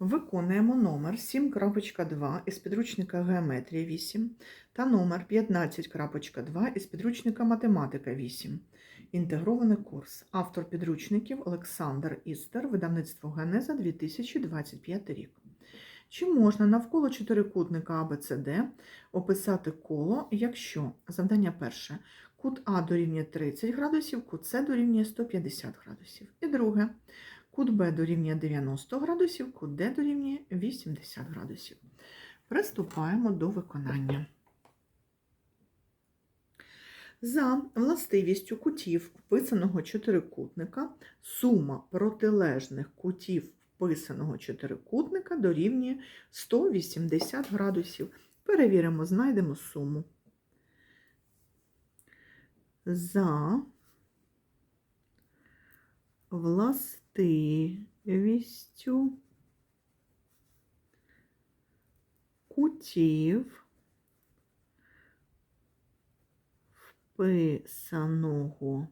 Виконуємо номер 7.2 із підручника Геометрія 8 та номер 15.2 із підручника Математика 8. Інтегрований курс. Автор підручників Олександр Істер, видавництво Генеза 2025 рік. Чи можна навколо чотирикутника ABCD описати коло, якщо завдання перше кут А дорівнює 30 градусів, кут С дорівнює 150 градусів. І друге Кут Б дорівнює 90 градусів, кут Д дорівнює 80 градусів. Приступаємо до виконання. За властивістю кутів вписаного чотирикутника сума протилежних кутів вписаного чотирикутника дорівнює 180 градусів. Перевіримо, знайдемо суму. За властивістю кутів вписаного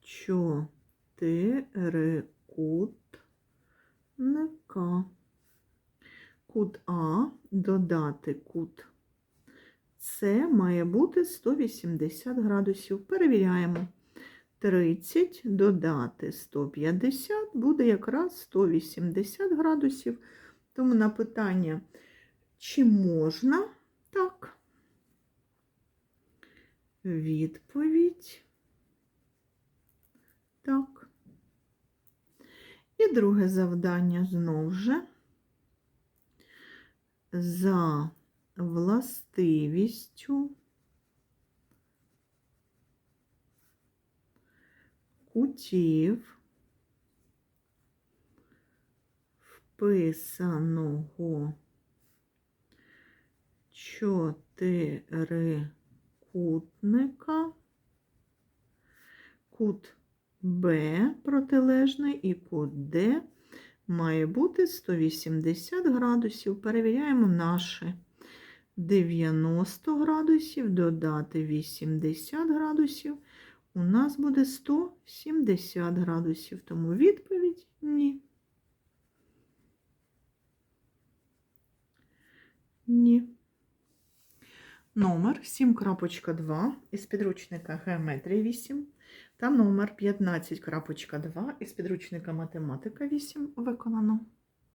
чотирикутника. Кут А додати кут С має бути 180 градусів. Перевіряємо. 30 додати 150 буде якраз 180 градусів. Тому на питання, чи можна так? Відповідь так. І друге завдання знову ж за властивістю кутів вписаного чотирикутника, кут Б протилежний і кут Д має бути 180 градусів. Перевіряємо наші 90 градусів, додати 80 градусів. У нас буде 170 градусів, тому відповідь ні. Ні. Номер 7.2 із підручника Геометрія 8 та номер 15.2 із підручника Математика 8 виконано.